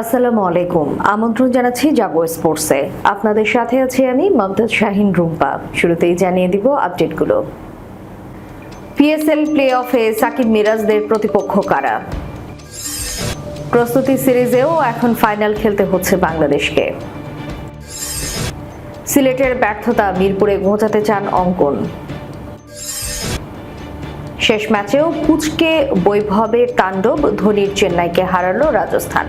আসসালামু আলাইকুম। আমন্ত্রণ জানাচ্ছি জাগো স্পোর্টসে। আপনাদের সাথে আছি আমি মমতাজ শাহিন রুম্পা। শুরুতেই জানিয়ে দিব আপডেটগুলো। পিএসএল প্লে অফে সাকিব মিরাজদের প্রতিপক্ষ কারা? প্রস্তুতি সিরিজেও এখন ফাইনাল খেলতে হচ্ছে বাংলাদেশকে। সিলেটের ব্যর্থতা মিরপুরে ঘোচাতে চান অঙ্কন। শেষ ম্যাচেও পুচকে বৈভবের তাণ্ডব, ধোনির চেন্নাইকে হারালো রাজস্থান।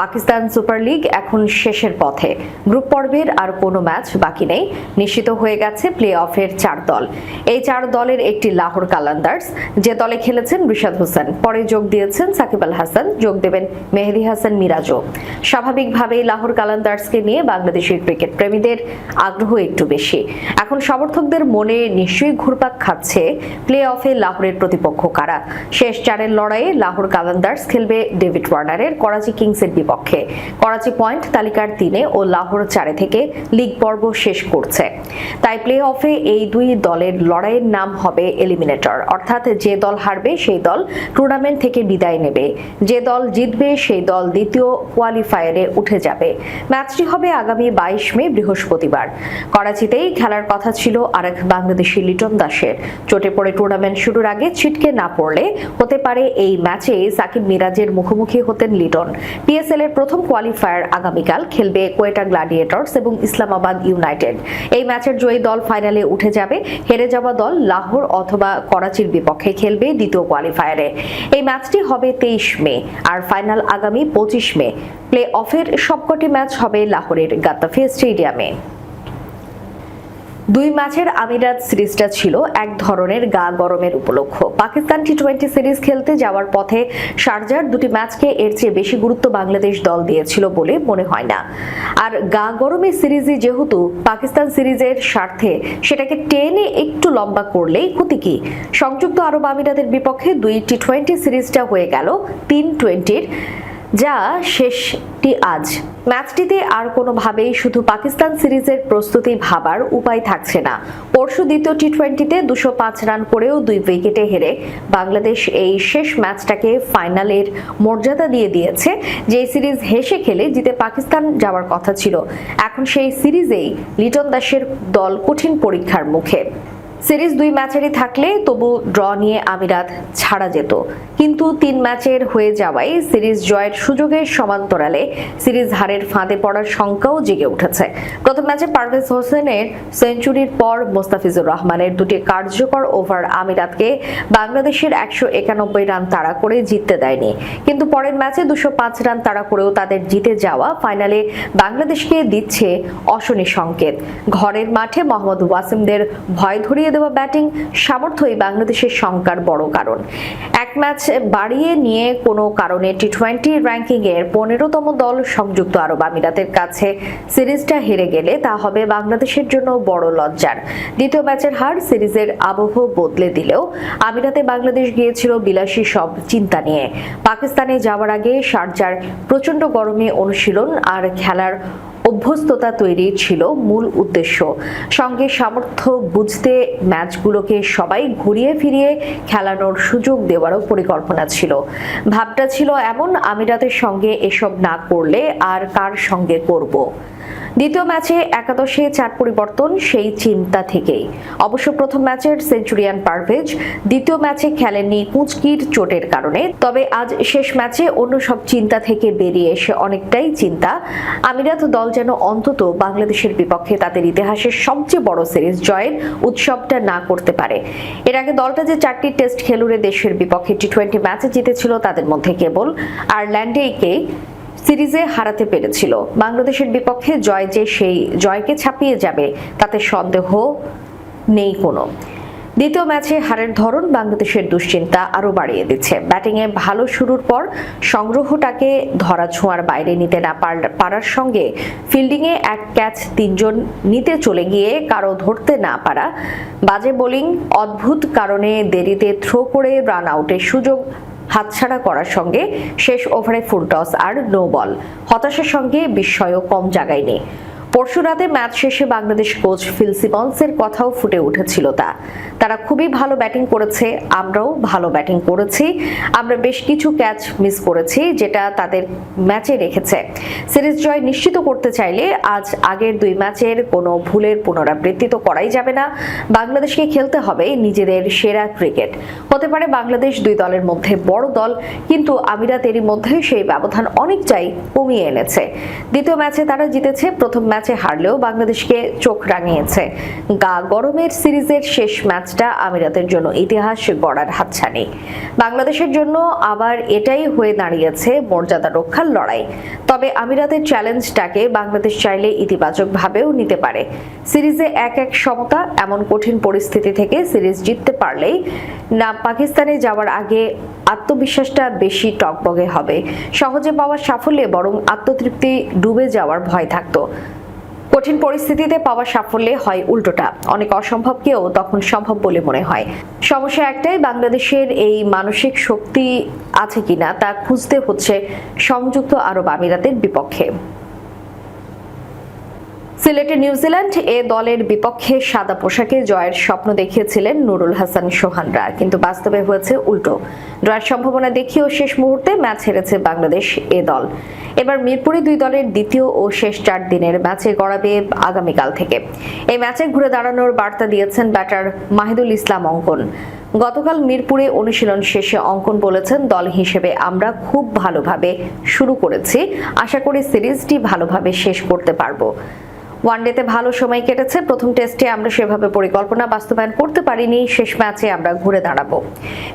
পাকিস্তান সুপার লিগ এখন শেষের পথে। গ্রুপ পর্বের আর কোনো ম্যাচ বাকি নেই। নিশ্চিত হয়ে গেছে প্লে অফের চার দল। এই চার দলের একটি লাহোর কালান্দার্স, যে দলে খেলেছেন রিশাদ হোসেন। পরে যোগ দিয়েছেন সাকিব আল হাসান। যোগ দেবেন মেহেদি হাসান মিরাজও। স্বাভাবিকভাবেই লাহোর কালান্দার্সকে নিয়ে বাংলাদেশের ক্রিকেট প্রেমীদের আগ্রহ একটু বেশি। এখন সমর্থকদের মনে নিশ্চয়ই ঘুরপাক খাচ্ছে প্লে অফে লাহোরের প্রতিপক্ষ কারা। শেষ চারের লড়াইয়ে লাহোর কালান্দার্স খেলবে ডেভিড ওয়ার্নারের করাচি কিংসের বিপক্ষে। করাচি পয়েন্ট তালিকার তিনে ও লাহোর চারে থেকে লিগ পর্ব শেষ করছে। তাই প্লে অফে এই দুই দলের লড়াইয়ের নাম হবে এলিমিনেটর অর্থাৎ যে দল হারবে, সেই দল টুর্নামেন্ট থেকে বিদায় নেবে। যে দল জিতবে, সেই দল দ্বিতীয় কোয়ালিফায়ারে উঠে যাবে। ম্যাচটি হবে আগামী বাইশ মে, বৃহস্পতিবার। করাচিতেই খেলার কথা ছিল আরেক বাংলাদেশি লিটন দাসের। চোটে পড়ে টুর্নামেন্ট শুরুর আগে ছিটকে না পড়লে হতে পারে এই ম্যাচে সাকিব মিরাজের মুখোমুখি হতেন লিটন। পিএসএল এর প্রথম কোয়ালিফায়ার আগামীকাল খেলবে কোয়েটা গ্ল্যাডিয়েটর্স এবং ইসলামাবাদ ইউনাইটেড। এই ম্যাচের জয়ী দল ফাইনালে উঠে যাবে। হেরে যাওয়া দল লাহোর অথবা করাচির বিপক্ষে খেলবে দ্বিতীয় কোয়ালিফায়ারে। এই ম্যাচটি হবে তেইশ মে, আর ফাইনাল আগামী পঁচিশ মে। প্লে অফের সবকটি ম্যাচ হবে লাহোরের গাদ্দাফি স্টেডিয়ামে। দুই ম্যাচের আমিরাত সিরিজটা ছিল এক ধরনের গা গরমের উপলক্ষ। পাকিস্তান টি টোয়েন্টি সিরিজ খেলতে যাওয়ার পথে শারজার দুটি ম্যাচকে এর চেয়ে বেশি গুরুত্ব বাংলাদেশ দল দিয়েছিল বলে মনে হয় না। আর গা গরমের সিরিজই যেহেতু, পাকিস্তান সিরিজের স্বার্থে সেটাকে টেনে একটু লম্বা করলেই ক্ষতি কি? সংযুক্ত আরব আমিরাতের বিপক্ষে দুই টি টোয়েন্টি সিরিজটা হয়ে গেল তিন টোয়েন্টির যা শেষটি আজ। ম্যাচটিতে আর কোনোভাবেই শুধু পাকিস্তান সিরিজের প্রস্তুতি ভাবার উপায় থাকছে না। পরশু দ্বিতীয় টি টোয়েন্টিতে দুশো পাঁচ রান করেও দুই উইকেটে হেরে বাংলাদেশ এই শেষ ম্যাচটাকে ফাইনালের মর্যাদা দিয়ে দিয়েছে, যে সিরিজ হেসে খেলে জিতে পাকিস্তান যাওয়ার কথা ছিল। এখন সেই সিরিজেই লিটন দাসের দল কঠিন পরীক্ষার মুখে। সিরিজ দুই ম্যাচেরই থাকলে তবু ড্র নিয়ে আমিরাত ছাড়া যেত। কিন্তু তিন ম্যাচের হয়ে যাওয়ায় সিরিজ জয়ের সুযোগের সমান্তরালে সিরিজ হারের ফাঁদে পড়ার শঙ্কাও জেগে উঠেছে। প্রথম ম্যাচে পারভেজ হোসেনের সেঞ্চুরির পর মোস্তাফিজুর রহমানের দুটি কার্যকর ওভার আমিরাতকে বাংলাদেশের একশো একানব্বই রান তাড়া করে জিততে দেয়নি। কিন্তু পরের ম্যাচে দুশো পাঁচ রান তাড়া করেও তাদের জিতে যাওয়া ফাইনালে বাংলাদেশকে দিচ্ছে অশনি সংকেত। ঘরের মাঠে মোহাম্মদ ওয়াসিমদের ভয় ধরিয়ে দেওয়া ব্যাটিং সামর্থ্যই বাংলাদেশের শঙ্কার বড় কারণ। এক ম্যাচ বাড়িয়ে নিয়ে কোনো কারণে টি টোয়েন্টি র্যাঙ্কিং এর পনেরোতম দল সংযুক্ত আরব আমিরাতের কাছে সিরিজটা হেরে গেলে তা হবে বাংলাদেশের জন্য বড় লজ্জার। দ্বিতীয় ম্যাচের হার সিরিজের আবহ বদলে দিলেও আমিরাতে বাংলাদেশ গিয়েছিল বিলাসী সব চিন্তা নিয়ে। পাকিস্তানে যাওয়ার আগে শারজার প্রচণ্ড গরমে অনুশীলন আর খেলার অভ্যস্ততা তৈরি ছিল মূল উদ্দেশ্য। সঙ্গে সামর্থ্য বুঝতে ম্যাচগুলোকে সবাই ঘুরিয়ে ফিরিয়ে খেলানোর সুযোগ দেওয়ারও পরিকল্পনা ছিল। ভাবটা ছিল এমন, আমিরাতের সঙ্গে এসব না করলে আর কার সঙ্গে করব? দ্বিতীয় ম্যাচে একাদশে চার পরিবর্তন, সেই চিন্তা থেকেই। অবশ্য প্রথম ম্যাচের সেঞ্চুরিয়ান পারভেজ দ্বিতীয় ম্যাচে খেলেননি কুচকির চোটের কারণে। তবে আজ শেষ ম্যাচে অন্য সব চিন্তা থেকে বেরিয়ে এসে অনেকটাই চিন্তা। আমিরাত দল যেন অন্তত বাংলাদেশের বিপক্ষে তাদের ইতিহাসের সবচেয়ে বড় সিরিজ জয়ের উৎসবটা না করতে পারে। এর আগে দলটা যে চারটি টেস্ট খেলুড়ে দেশের বিপক্ষে টি টোয়েন্টি ম্যাচে জিতেছিল তাদের মধ্যে কেবল আয়ারল্যান্ডেকে সিরিজে হারাতে পেরেছিল। বাংলাদেশের বিপক্ষে জয় যে সেই জয়কে ছাপিয়ে যাবে, তাতে সন্দেহ নেই কোনো। দ্বিতীয় ম্যাচে হারের ধরন বাংলাদেশের দুশ্চিন্তা আরও বাড়িয়ে দিচ্ছে। ব্যাটিংয়ে ভালো শুরুর পর সংগ্রহটাকে ধরা ছোঁয়ার বাইরে নিতে না পারার সঙ্গে ফিল্ডিংয়ে এক ক্যাচ তিনজন নিতে চলে গিয়ে কারও ধরতে না পারা। বাজে বোলিং, অদ্ভুত কারণে দেরিতে থ্রো করে রান আউটের সুযোগ হাতছাড়া করার সঙ্গে শেষ ওভারে ফুল টস আর নো বল। হতাশার সঙ্গে বিস্ময়ও কম জাগায়নি। পরশু রাতে ম্যাচ শেষে বাংলাদেশ কোচ ফিল সিমন্সের কথাও ফুটে উঠেছিল তা। তারা খুবই ভালো ব্যাটিং করেছে, আমরাও ভালো ব্যাটিং করেছি। আমরা বেশ কিছু ক্যাচ মিস করেছি যেটা তাদের ম্যাচে রেখেছে। সিরিজ জয় নিশ্চিত করতে চাইলে আজ আগের দুই ম্যাচের কোনো ভুলের পুনরাবৃত্তি তো করাই যাবে না। বাংলাদেশকে খেলতে হবে নিজেদের সেরা ক্রিকেট। হতে পারে বাংলাদেশ দুই দলের মধ্যে বড় দল, কিন্তু আমিরাত এরই মধ্যে সেই ব্যবধান অনেকটাই কমিয়ে এনেছে। দ্বিতীয় ম্যাচে তারা জিতেছে, প্রথম ম্যাচে হারলেও বাংলাদেশকে চোখ রাঙিয়েছে। গা গরমের সিরিজের শেষ ম্যাচটা আমিরাতের জন্য ইতিহাস গড়ার হাতছানি। বাংলাদেশের জন্য আবার এটাই হয়ে দাঁড়িয়েছে মর্যাদা রক্ষার লড়াই। তবে আমিরাতের চ্যালেঞ্জটাকে বাংলাদেশ চাইলে ইতিবাচকভাবেও নিতে পারে। সিরিজে এক এক সমতা এমন কঠিন পরিস্থিতি থেকে সিরিজ জিততে পারলেই না পাকিস্তানে যাওয়ার আগে আত্মবিশ্বাসটা বেশি টকবগে হবে। সহজে পাওয়া সাফল্যে বরং আত্মতৃপ্তি ডুবে যাওয়ার ভয় থাকতো। কঠিন পরিস্থিতিতে পাওয়া সাফল্যে হয় উল্টোটা। অনেক অসম্ভবকেও তখন সম্ভব বলে মনে হয়। সমস্যা একটাই, বাংলাদেশের এই মানসিক শক্তি আছে কিনা তা খুঁজতে হচ্ছে সংযুক্ত আরব আমিরাতের বিপক্ষে। সিলেটে নিউজিল্যান্ড এ দলের বিপক্ষে সাদা পোশাকে জয়ের স্বপ্ন দেখিয়েছিলেন নুরুল হাসান সোহানরা, কিন্তু বাস্তবে হয়েছে উল্টো। জয়ের সম্ভাবনা দেখিয়েও শেষ মুহূর্তে ম্যাচ হেরেছে বাংলাদেশ এ দল। এবার মিরপুরে দুই দলের দ্বিতীয় ও শেষ চার দিনের ম্যাচে গড়াবে আগামীকাল থেকে। এই ম্যাচে ঘুরে দাঁড়ানোর বার্তা দিয়েছেন ব্যাটার মাহিদুল ইসলাম অঙ্কন। গতকাল মিরপুরে অনুশীলন শেষে অঙ্কন বলেছেন, দল হিসেবে আমরা খুব ভালোভাবে শুরু করেছি। আশা করি সিরিজটি ভালোভাবে শেষ করতে পারব। ওয়ানডেতে ভালো সময় কেটেছে। প্রথম টেস্টে আমরা সেভাবে পরিকল্পনা বাস্তবায়ন করতে পারিনি। শেষ ম্যাচে আমরা ঘুরে দাঁড়াবো।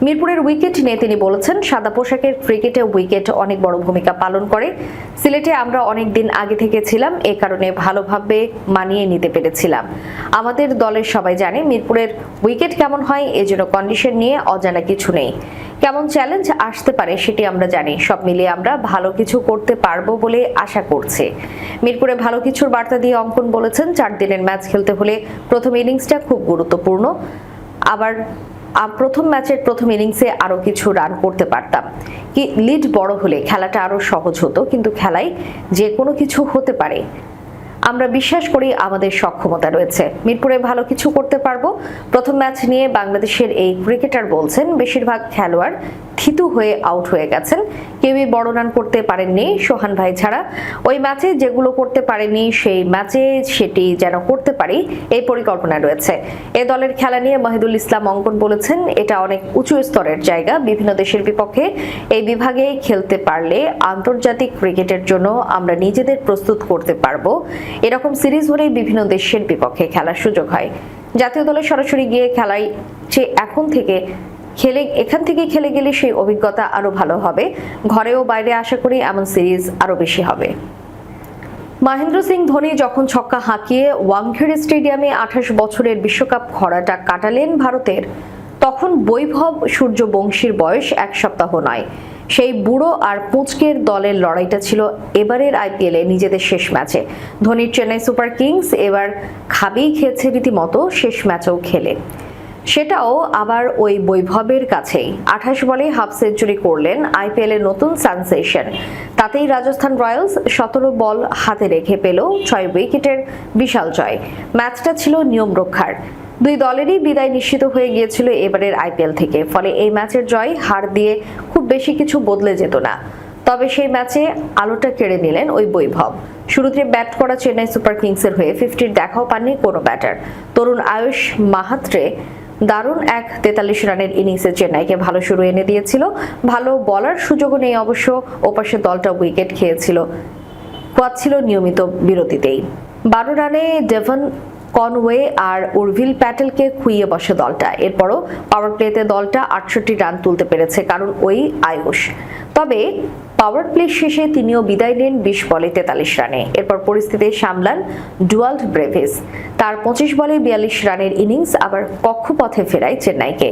মিরপুরের উইকেট নিয়ে তিনি বলেছেন, সাদা পোশাকের ক্রিকেটে উইকেট অনেক বড় ভূমিকা পালন করে। সিলেটে আমরা অনেক দিন আগে থেকে ছিলাম, এ কারণে ভালোভাবে মানিয়ে নিতে পেরেছিলাম। আমাদের দলের সবাই জানে, মিরপুরের উইকেট কেমন হয়, এজন্য কন্ডিশন নিয়ে অজানা কিছু নেই। কেমন চ্যালেঞ্জ আসতে পারে সেটি আমরা জানি। সব মিলিয়ে আমরা ভালো কিছু করতে পারব বলে আশা করছি। মিরপুরে ভালো কিছুর বার্তা দিয়ে অঙ্কন বলেছেন চার দিনের ম্যাচ খেলতে হলে প্রথম ইনিংসটা খুব গুরুত্বপূর্ণ। আবার প্রথম ম্যাচের প্রথম ইনিংসে আরও কিছু রান করতে পারতাম। কি, লিড বড় হলে খেলাটা আরও সহজ হতো, কিন্তু খেলায় যে কোনো কিছু হতে পারে। আমরা বিশ্বাস করি আমাদের সক্ষমতা রয়েছে। মিরপুরে ভালো কিছু করতে পারব। প্রথম ম্যাচ নিয়ে বাংলাদেশের এই ক্রিকেটার বলছেন, বেশিরভাগ খেলোয়াড় থিতু হয়ে আউট হয়ে গেছেন। কেউই বড় রান করতে পারেননি সোহান ভাই ছাড়া। ওই ম্যাচে যেগুলো করতে পারেনি, সেই ম্যাচে সেটি যেন করতে পারি, এই পরিকল্পনা রয়েছে। এ দলের খেলা নিয়ে মাহিদুল ইসলাম অঙ্কন বলেছেন, এটা অনেক উঁচু স্তরের জায়গা, বিভিন্ন দেশের বিপক্ষে। এই বিভাগে খেলতে পারলে আন্তর্জাতিক ক্রিকেটের জন্য আমরা নিজেদের প্রস্তুত করতে পারব। এরকম সিরিজ হলেই বিভিন্ন দেশের বিপক্ষে খেলার সুযোগ হয়। জাতীয় দলে সরাসরি গিয়ে খেলাই যে এখন থেকে খেলে, এখান থেকে খেলে গেলে সেই অভিজ্ঞতা আরও ভালো হবে। ঘরে ও বাইরে আশা করি এমন সিরিজ আরও বেশি হবে। মহেন্দ্র সিং ধোনি যখন ছক্কা হাঁকিয়ে ওয়াংখেড়ে স্টেডিয়ামে আঠাশ বছরের বিশ্বকাপ খরাটা কাটালেন ভারতের, তখন বৈভব সূর্যবংশীর বয়স এক সপ্তাহ নয়। সেই বুড়ো আর পুচকের দলের লড়াইটা ছিল এবারের আইপিএলে নিজেদের শেষ ম্যাচে। ধোনির চেন্নাই সুপার কিংস এবার খাবেই খেয়েছে রীতিমতো, শেষ ম্যাচেও খেলে। সেটাও আবার ওই বৈভবের কাছেই। আঠাশ বলে হাফ সেঞ্চুরি করলেন আইপিএল এর নতুন সেন্সেশন। তাতেই রাজস্থান রয়্যালস সতেরো বল হাতে রেখে পেল ছয় উইকেটের বিশাল জয়। ম্যাচটা ছিল নিয়ম রক্ষার। দুই দলেরই বিদায় নিশ্চিত হয়ে গিয়েছিল এবারের আইপিএল থেকে। ফলে এই ম্যাচের জয় হার দিয়ে খুব বেশি কিছু বদলে যেত না। তবে সেই ম্যাচে আলোটা কেড়ে নিলেন ওই বৈভব। শুরুতে ব্যাট করা চেন্নাই সুপার কিংসের হয়ে ফিফটির দেখাও পাননি কোনো ব্যাটার। তরুণ আয়ুষ মাহাত্রে দারুণ এক তেতাল্লিশ রানের ইনিংসে চেন্নাইকে ভালো শুরু এনে দিয়েছিল। ভালো বলার সুযোগও নেই অবশ্য, ওপাশে দলটা উইকেট খেয়েছিল। ছিল নিয়মিত বিরতিতেই। বারো রানে ডেভন কনওয়ে আর উর্ভিল প্যাটেলকে খুইয়ে বসে দলটা। এরপরও পাওয়ার প্লেতে দলটা আটষট্টি রান তুলতে পেরেছে কারণ ওই আয়ুষ। তবে পাওয়ার প্লে শেষে তিনিও বিদায় নেন বিশ বলে তেতাল্লিশ রানে। এরপর পরিস্থিতি সামলান ডুয়াল্ড ব্রেভিস। তার পঁচিশ বলে বিয়াল্লিশ রানের ইনিংস আবার কক্ষপথে ফেরায় চেন্নাইকে।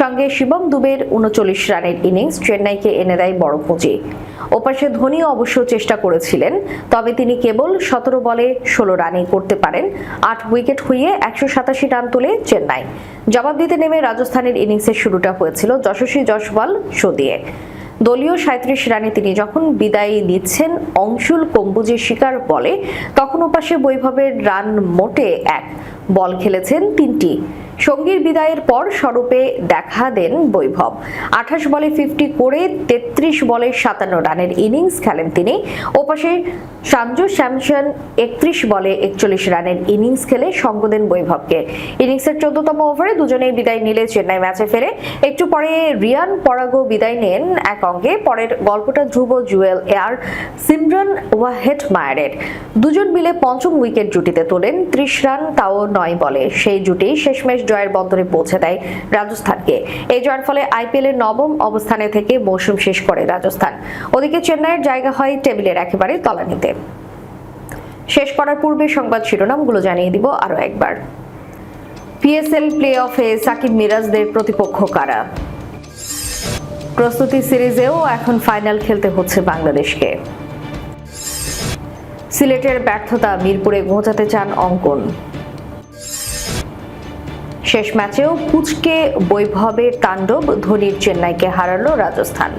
সঙ্গে শিবম দুবের উনচল্লিশ রানের ইনিংস চেন্নাইকে এনে দেয় বড় পুঁজি। ওপাশে ধোনিও অবশ্য চেষ্টা করেছিলেন, তবে তিনি কেবল সতেরো বলে ষোলো রানই করতে পারেন। আট উইকেট হইয়ে একশো সাতাশি রান তুলে চেন্নাই। জবাব দিতে নেমে রাজস্থানের ইনিংসের শুরুটা হয়েছিল যশস্বী শো দিয়ে। দলীয় সাঁত্রিশ রানে তিনি যখন বিদায় নিচ্ছেন, অংশুল কম্বুজের শিকার বলে, তখন ওপাশে বৈভবের রান মোটে এক। বল খেলেছেন তিনটি। সঙ্গীর বিদায়ের পর স্বরূপে দেখা দেন বৈভব। আঠাশ বলে ফিফটি করে তেত্রিশ বলে সাতান্ন রানের ইনিংস খেলেন তিনি। ওপাশে সাঞ্জু স্যামসন একত্রিশ বলে একচল্লিশ রানের ইনিংস খেলে সঙ্গ দেন বৈভবকে। ইনিংসের চোদ্দতম ওভারে দুজনেই বিদায় নিলে চেন্নাই ম্যাচে ফেরে। একটু পরে রিয়ান পরাগো বিদায় নেন এক অঙ্গে পরের গল্পটা ধ্রুব জুয়েল এয়ার, সিমরন ওয়াহেড মায়ারের দুজন মিলে পঞ্চম উইকেট জুটিতে তোলেন ত্রিশ রান, তাও নয় বলে। সেই জুটি শেষমেশ জয়ের বন্দরে পৌঁছে দেয় রাজস্থানকে। এই জয়ের ফলে আইপিএল এর নবম অবস্থানে থেকে মৌসুম শেষ করে রাজস্থান। ওদিকে চেন্নাইয়ের জায়গা হয় টেবিলের একেবারে তলানিতে। শেষ করার পূর্বে সংবাদ শিরোনামগুলো জানিয়ে দিব আরও একবার। পিএসএল প্লে অফে সাকিব মিরাজদের প্রতিপক্ষ কারা? প্রস্তুতি সিরিজেও এখন ফাইনাল খেলতে হচ্ছে বাংলাদেশকে। সিলেটের ব্যর্থতা মিরপুরে ঘোচাতে চান অঙ্কন। শেষ ম্যাচেও কুচকে বৈভবের তাণ্ডব, ধোনির চেন্নাইকে হারালো রাজস্থান।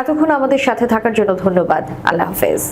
এতক্ষণ আমাদের সাথে থাকার জন্য ধন্যবাদ। আল্লাহ হাফেজ।